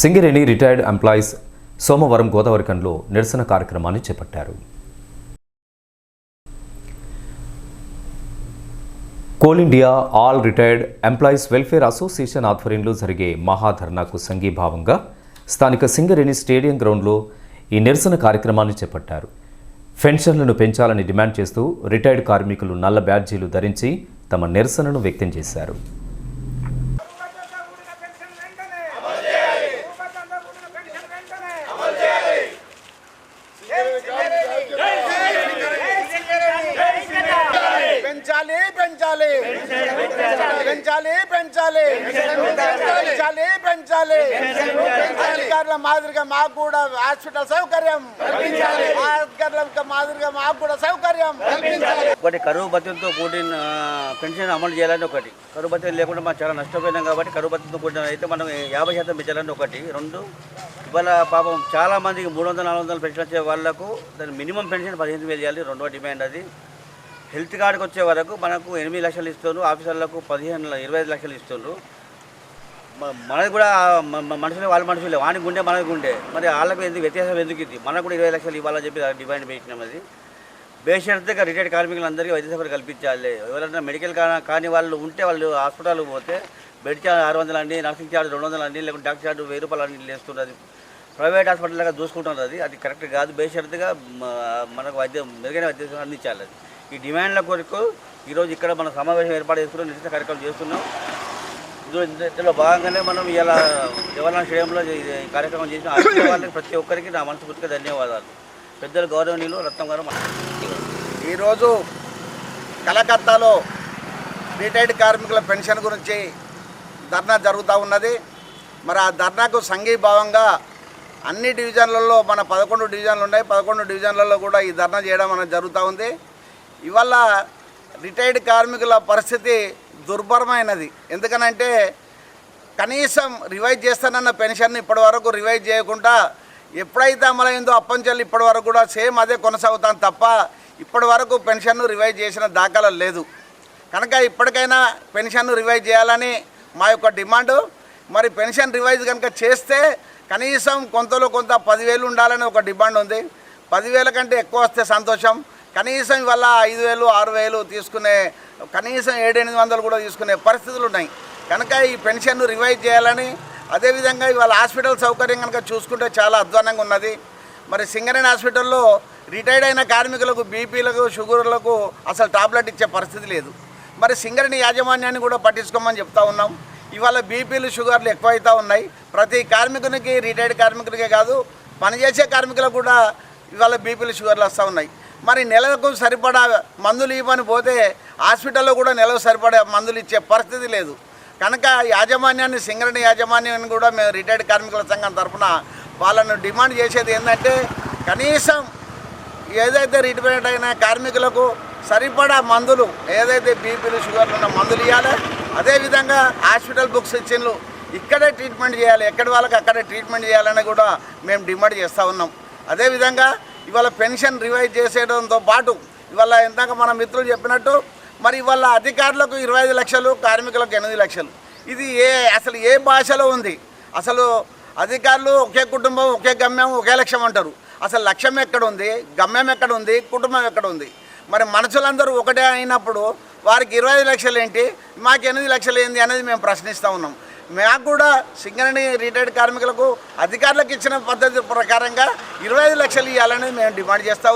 Singareni retired employees సోమవారం గోదావరికంలో నిరసన కార్యక్రమాన్ని చేపట్టారు. Coal India all retired employees welfare association ఆధ్వర్యంలో జరిగే మహాధర్నాకు సంఘీభావంగా స్థానిక సింగరేణి స్టేడియం గ్రౌండ్లో ఈ నిరసన కార్యక్రమాన్ని చేపట్టారు. పెన్షన్లను పెంచాలని డిమాండ్ చేస్తూ రిటైర్డ్ కార్మికులు నల్ల బ్యాడ్జీలు ధరించి తమ నిరసనను వ్యక్తం చేశారు. పెంచాలి పెంచాలి. పెంచాలి పెంచాలి. పెంచాలి పెంచాలి. అధికారుల మాదిరిగా మాకు కూడా హాస్పిటల్ సౌకర్యం. అధికారుల మాదిరిగా మాకు కూడా సౌకర్యం. ఒకటి కరువు భత్యంతో కూడిన పెన్షన్ అమలు చేయాలని ఒకటి. కరువు భత్యం లేకుండా మనం చాలా నష్టపోయినాం కాబట్టి కరువు భత్యంతో కూడిన అయితే మనం యాభై శాతం పెంచాలని ఒకటి. రెండు ఇవాళ పాపం చాలా మందికి మూడు వందల నాలుగు వందలు పెన్షన్ వచ్చే వాళ్ళకు దాని మినిమం పెన్షన్ పదిహేను వేలు చేయాలి. రెండో డిమాండ్ అది. హెల్త్ కార్డుకి వచ్చే వరకు మనకు ఎనిమిది లక్షలు ఇస్తున్నారు ఆఫీసర్లకు పదిహేను ఇరవై ఐదు లక్షలు ఇస్తున్నారు మనది కూడా మనుషులే వాళ్ళ మనుషులే. వాని గుండె మనది గుండె. మరి వాళ్ళకు ఎందుకు వ్యత్యాసం ఎందుకు ఇది మనకు కూడా ఇరవై లక్షలు ఇవ్వాలని చెప్పి డిమాండ్ పెట్టినాం అది. బేషరతుగా రిటైర్డ్ కార్మికులందరికీ వైద్య సౌకర్యం కల్పించాలి. ఎవరైనా మెడికల్ కాని వాళ్ళు ఉంటే వాళ్ళు హాస్పిటల్కి పోతే బెడ్ ఛార్జ్ ఆరు వందలు అండి నర్సింగ్ ఛార్జ్ రెండు వందలు అండి లేకుంటే డాక్టర్ ఛార్జ్ వెయ్యి రూపాయలు అండి లేస్తున్నది ప్రైవేట్ హాస్పిటల్ లాగా చూసుకుంటున్నారు అది. అది కరెక్ట్ కాదు. బేషరతుగా మనకు వైద్యం మెరుగైన వైద్య అందించాలి అది. ఈ డిమాండ్ల కొరకు ఈరోజు ఇక్కడ మన సమావేశం ఏర్పాటు చేసుకుని నిరసన కార్యక్రమం చేస్తున్నాం. ఇందులో ఇందులో భాగంగానే మనం ఇలా జవహర్లాల్ స్టేడియంలో కార్యక్రమం చేసిన అన్ని వాళ్ళకి ప్రతి ఒక్కరికి నా మనస్ఫూర్తిగా ధన్యవాదాలు. పెద్దలు గౌరవనీయులు రత్నం గారు ఈరోజు కలకత్తాలో రిటైర్డ్ కార్మికుల పెన్షన్ గురించి ధర్నా జరుగుతూ ఉన్నది. మరి ఆ ధర్నాకు సంఘీభావంగా అన్ని డివిజన్లలో మన పదకొండు డివిజన్లు ఉన్నాయి. పదకొండు డివిజన్లలో కూడా ఈ ధర్నా చేయడం అనేది జరుగుతూ ఉంది. ఇవాళ రిటైర్డ్ కార్మికుల పరిస్థితి దుర్భరమైనది. ఎందుకనంటే కనీసం రివైజ్ చేస్తానన్న పెన్షన్ ఇప్పటి వరకు రివైజ్ చేయకుండా ఎప్పుడైతే అమలైందో అప్పంచెల్లి ఇప్పటి వరకు కూడా సేమ్ అదే కొనసాగుతాం తప్ప ఇప్పటి వరకు పెన్షన్ను రివైజ్ చేసిన దాఖలా లేదు. కనుక ఇప్పటికైనా పెన్షన్ను రివైజ్ చేయాలని మా యొక్క డిమాండు. మరి పెన్షన్ రివైజ్ కనుక చేస్తే కనీసం కొంతలో కొంత పదివేలు ఉండాలని ఒక డిమాండ్ ఉంది. పదివేల కంటే ఎక్కువ వస్తే సంతోషం. కనీసం ఇవాళ ఐదు వేలు ఆరు వేలు తీసుకునే కనీసం ఏడెనిమిది వందలు కూడా తీసుకునే పరిస్థితులు ఉన్నాయి. కనుక ఈ పెన్షన్ను రివైజ్ చేయాలని అదేవిధంగా ఇవాళ హాస్పిటల్ సౌకర్యం కనుక చూసుకుంటే చాలా అధ్వానంగా ఉన్నది. మరి సింగరేణి హాస్పిటల్లో రిటైర్డ్ అయిన కార్మికులకు బీపీలకు షుగర్లకు అసలు టాబ్లెట్ ఇచ్చే పరిస్థితి లేదు. మరి సింగరేణి యాజమాన్యాన్ని కూడా పట్టించుకోమని చెప్తా ఉన్నాం. ఇవాళ బీపీలు షుగర్లు ఎక్కువైతా ఉన్నాయి. ప్రతి కార్మికునికి రిటైర్డ్ కార్మికులకే కాదు పనిచేసే కార్మికులకు కూడా ఇవాళ బీపీలు షుగర్లు వస్తూ ఉన్నాయి. మరి నెలకు సరిపడా మందులు ఇవ్వని పోతే హాస్పిటల్లో కూడా నెలకు సరిపడా మందులు ఇచ్చే పరిస్థితి లేదు. కనుక యాజమాన్యాన్ని సింగరణి యాజమాన్యాన్ని కూడా మేము రిటైర్డ్ కార్మికుల సంఘం తరఫున వాళ్ళను డిమాండ్ చేసేది ఏంటంటే కనీసం ఏదైతే రిటైర్డ్ అయిన కార్మికులకు సరిపడా మందులు ఏదైతే బీపీలు షుగర్లు ఉన్న మందులు ఇవ్వాలి అదేవిధంగా హాస్పిటల్ బుక్స్ ఇచ్చిండ్రు ఇక్కడే ట్రీట్మెంట్ చేయాలి. ఎక్కడి వాళ్ళకి అక్కడే ట్రీట్మెంట్ చేయాలని కూడా మేము డిమాండ్ చేస్తూ ఉన్నాం. అదేవిధంగా ఇవాళ పెన్షన్ రివైజ్ చేసేయడంతో పాటు ఇవాళ ఇందాక మన మిత్రులు చెప్పినట్టు మరి ఇవాళ అధికారులకు ఇరవై ఐదు లక్షలు కార్మికులకు ఎనిమిది లక్షలు. ఇది ఏ అసలు ఏ భాషలో ఉంది? అసలు అధికారులు ఒకే కుటుంబం ఒకే గమ్యం ఒకే లక్ష్యం అంటారు. అసలు లక్ష్యం ఎక్కడ ఉంది? గమ్యం ఎక్కడ ఉంది? కుటుంబం ఎక్కడ ఉంది? మరి మనుషులందరూ ఒకటే అయినప్పుడు వారికి ఇరవై ఐదు లక్షలు ఏంటి మాకు ఎనిమిది లక్షలు ఏంటి అనేది మేము ప్రశ్నిస్తూ ఉన్నాం. మాకు కూడా సింగరేణి రిటైర్డ్ కార్మికులకు అధికారులకు ఇచ్చిన పద్ధతి ప్రకారంగా ఇరవై ఐదు లక్షలు ఇవ్వాలని మేము డిమాండ్ చేస్తూ